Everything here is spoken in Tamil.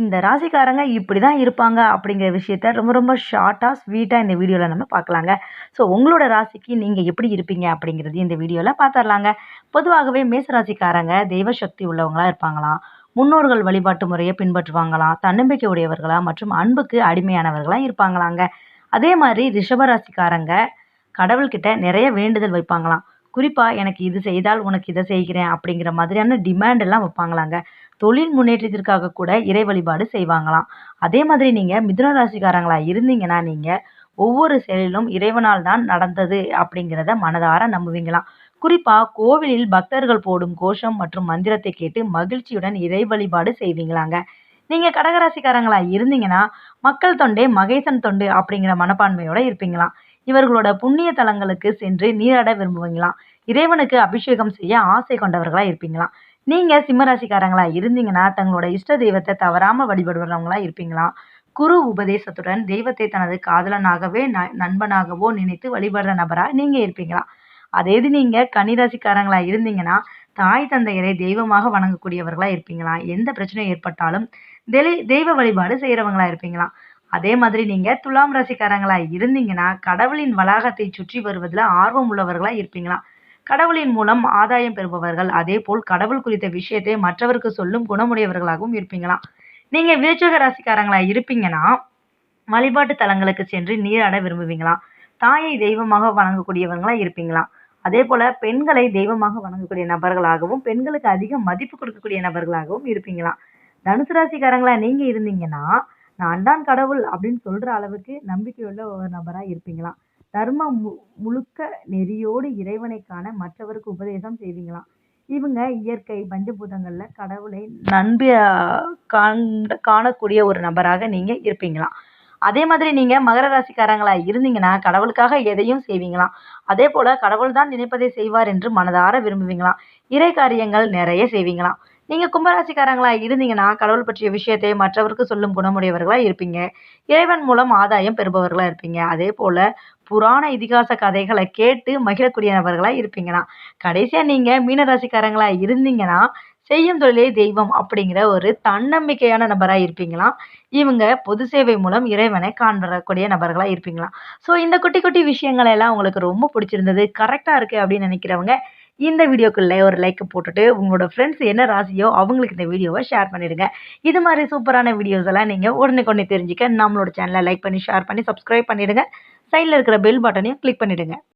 இந்த ராசிக்காரங்க இப்படி தான் இருப்பாங்க அப்படிங்கிற விஷயத்த ரொம்ப ரொம்ப ஷார்ட்டாக ஸ்வீட்டாக இந்த வீடியோவில் நம்ம பார்க்கலாங்க. ஸோ உங்களோட ராசிக்கு நீங்கள் எப்படி இருப்பீங்க அப்படிங்கிறது இந்த வீடியோவில் பார்த்துடலாங்க. பொதுவாகவே மேச ராசிக்காரங்க தெய்வ சக்தி உள்ளவங்களா இருப்பாங்களாம் முன்னோர்கள் வழிபாட்டு முறையை பின்பற்றுவாங்களாம் தன்னம்பிக்கை உடையவர்களா? மற்றும் அன்புக்கு அடிமையானவர்களாக இருப்பாங்களாங்க. அதே மாதிரி ரிஷபராசிக்காரங்க கடவுள்கிட்ட நிறைய வேண்டுதல் வைப்பாங்களாம். குறிப்பாக எனக்கு இது செய்தால் உனக்கு இதை செய்கிறேன் அப்படிங்கிற மாதிரியான டிமாண்டெல்லாம் வைப்பாங்களாங்க. தொழில் முன்னேற்றத்திற்காக கூட இறை வழிபாடு செய்வாங்களாம். அதே மாதிரி நீங்கள் மிதுன ராசிக்காரங்களா இருந்தீங்கன்னா நீங்கள் ஒவ்வொரு செயலிலும் இறைவனால் தான் நடந்தது அப்படிங்கிறத மனதார நம்புவீங்களாம். குறிப்பாக கோவிலில் பக்தர்கள் போடும் கோஷம் மற்றும் மந்திரத்தை கேட்டு மகிழ்ச்சியுடன் இறை வழிபாடு செய்வீங்களாங்க. நீங்கள் கடகராசிக்காரங்களா இருந்தீங்கன்னா மக்கள் தொண்டே மகேசன் தொண்டு அப்படிங்கிற மனப்பான்மையோட இருப்பீங்களாம். இவர்களோட புண்ணிய தலங்களுக்கு சென்று நீராட விரும்புவீங்களாம். இறைவனுக்கு அபிஷேகம் செய்ய ஆசை கொண்டவர்களா இருப்பீங்களாம். நீங்கள் சிம்மராசிக்காரங்களா இருந்தீங்கன்னா தங்களோட இஷ்ட தெய்வத்தை தவறாமல் வழிபடுறவங்களா இருப்பீங்களா? குரு உபதேசத்துடன் தெய்வத்தை தனது காதலனாகவே ந நண்பனாகவோ நினைத்து வழிபடுற நபராக நீங்கள் இருப்பீங்களா? அதே இது நீங்கள் கன்னிராசிக்காரங்களா இருந்தீங்கன்னா தாய் தந்தையரை தெய்வமாக வணங்கக்கூடியவர்களா இருப்பீங்களா? எந்த பிரச்சனையும் ஏற்பட்டாலும் தெளி தெய்வ வழிபாடு செய்கிறவங்களா இருப்பீங்களாம் அதே மாதிரி நீங்கள் துலாம் ராசிக்காரங்களா இருந்தீங்கன்னா கடவுளின் வளாகத்தை சுற்றி வருவதில் ஆர்வம் உள்ளவர்களா இருப்பீங்களா? கடவுளின் மூலம் ஆதாயம் பெறுபவர்கள். அதே போல் கடவுள் குறித்த விஷயத்தை மற்றவருக்கு சொல்லும் குணமுடையவர்களாகவும் இருப்பீங்களாம். நீங்கள் விருச்சக ராசிக்காரங்களா இருப்பீங்கன்னா வழிபாட்டு தலங்களுக்கு சென்று நீராட விரும்புவீங்களாம். தாயை தெய்வமாக வணங்கக்கூடியவங்களா இருப்பீங்களாம். அதே போல் பெண்களை தெய்வமாக வணங்கக்கூடிய நபர்களாகவும் பெண்களுக்கு அதிக மதிப்பு கொடுக்கக்கூடிய நபர்களாகவும் இருப்பீங்களாம். தனுசு ராசிக்காரங்களா நீங்கள் இருந்தீங்கன்னா நான் தான் கடவுள் அப்படின்னு சொல்கிற அளவுக்கு நம்பிக்கையுள்ள ஒரு நபராக இருப்பீங்களாம். தர்மம் மு முழுக்க நெறியோடு இறைவனை காண மற்றவருக்கு உபதேசம் செய்வீங்களாம். இவங்க இயற்கை பஞ்சபூதங்களில் கடவுளை நன்பு காண்ட காணக்கூடிய ஒரு நபராக நீங்கள் இருப்பீங்களாம். அதே மாதிரி நீங்கள் மகர ராசிக்காரங்களா இருந்தீங்கன்னா கடவுளுக்காக எதையும் செய்வீங்களாம். அதே போல் கடவுள் தான் நினைப்பதை செய்வார் என்று மனதார விரும்புவீங்களாம். இறை காரியங்கள் நிறைய செய்வீங்களாம். நீங்கள் கும்பராசிக்காரங்களாக இருந்தீங்கன்னா கடவுள் பற்றிய விஷயத்தை மற்றவருக்கு சொல்லும் குணமுடையவர்களாக இருப்பீங்க. இறைவன் மூலம் ஆதாயம் பெறுபவர்களாக இருப்பீங்க. அதே போல் புராண இதிகாச கதைகளை கேட்டு மகிழக்கூடியவர்களாக இருப்பீங்கன்னா கடைசியாக நீங்கள் மீனராசிக்காரங்களாக இருந்தீங்கன்னா செய்யும் தொழிலே தெய்வம் அப்படிங்கிற ஒரு தன்னம்பிக்கையான நபராக இருப்பீங்களாம் இவங்க பொது சேவை மூலம் இறைவனை காண்பரக்கூடிய நபர்களாக இருப்பீங்களாம் ஸோ இந்த குட்டி குட்டி விஷயங்கள் எல்லாம் உங்களுக்கு ரொம்ப பிடிச்சிருந்தது கரெக்டாக இருக்குது அப்படின்னு நினைக்கிறவங்க இந்த வீடியோக்குள்ளே ஒரு லைக் போட்டுட்டு உங்களோட ஃப்ரெண்ட்ஸ் என்ன ராசியோ அவங்களுக்கு இந்த வீடியோவை ஷேர் பண்ணிடுங்க. இது மாதிரி சூப்பரான வீடியோஸ் எல்லாம் நீங்கள் உடனே தெரிஞ்சுக்க நம்மளோட சேனலை லைக் பண்ணி ஷேர் பண்ணி சப்ஸ்கிரைப் பண்ணிவிடுங்க சைடில் இருக்கிற பெல் பட்டனையும் கிளிக் பண்ணிவிடுங்க